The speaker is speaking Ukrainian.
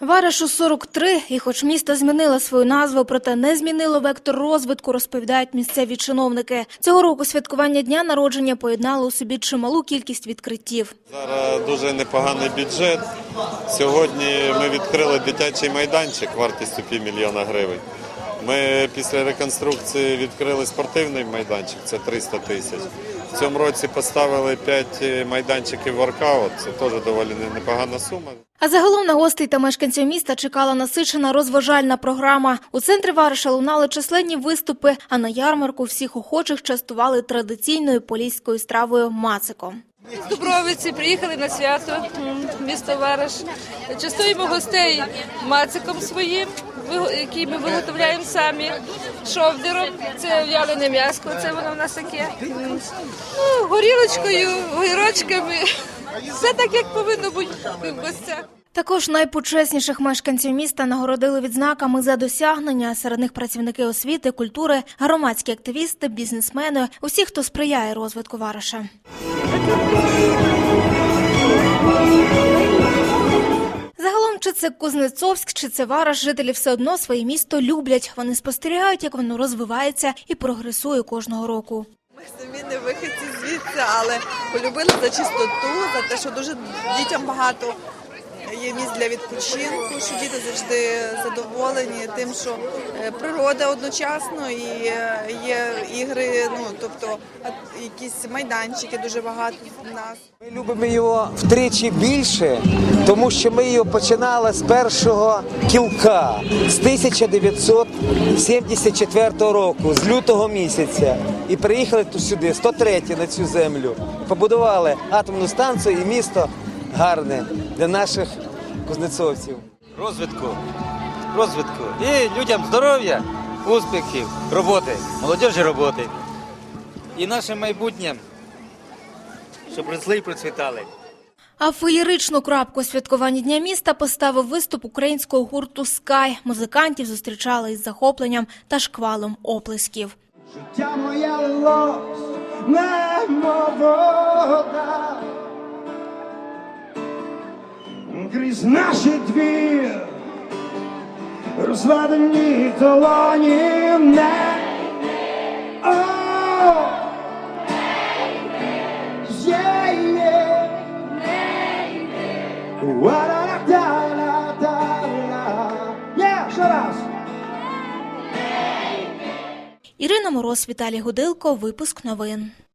Варашу 43, і хоч місто змінило свою назву, проте не змінило вектор розвитку, розповідають місцеві чиновники. Цього року святкування дня народження поєднало у собі чималу кількість відкриттів. Зараз дуже непоганий бюджет. Сьогодні ми відкрили дитячий майданчик вартістю півмільйона гривень. Ми після реконструкції відкрили спортивний майданчик, це 300 тисяч. В цьому році поставили 5 майданчиків воркаут, це теж доволі непогана сума. А загалом на гостей та мешканців міста чекала насичена розважальна програма. У центрі Вараша лунали численні виступи, а на ярмарку всіх охочих частували традиційною поліською стравою мациком. З Дубровиці приїхали на свято місто Вараш. Частуємо гостей мациком своїм, який ми виготовляємо самі, шовдером, це в'ялене м'яско, це воно в нас таке. Ну, горілочкою, огірочками. Все так, як повинно бути в гостях. Також найпочесніших мешканців міста нагородили відзнаками за досягнення. Серед них працівники освіти, культури, громадські активісти, бізнесмени, усі, хто сприяє розвитку Вараша. Загалом, чи це Кузнецовськ, чи це Вараш, жителі все одно своє місто люблять. Вони спостерігають, як воно розвивається і прогресує кожного року. Ми самі не виходці звідси, але полюбили за чистоту, за те, що дуже дітям багато є місць для відпочинку, що діти завжди задоволені тим, що е, природа одночасно і е, є ігри, ну тобто якісь майданчики дуже багато в нас. Ми любимо його втричі більше, тому що ми його починали з першого кілка з 1974 року, з лютого місяця. І приїхали тут сюди, 103 на цю землю. Побудували атомну станцію і місто гарне для наших кузнецовців. розвитку, розвитку і людям здоров'я, успіхів, роботи, молодіжі роботи. І нашим майбутнім, щоб росли і процвітали. А феєричну крапку у святкуванні Дня міста поставив виступ українського гурту Скай. Музикантів зустрічали із захопленням та шквалом оплесків. Життя моє лилось, немов вода. Крізь наші двір, розведені долоні не. О! Ірина Мороз, Віталій Гудилко. Випуск новин.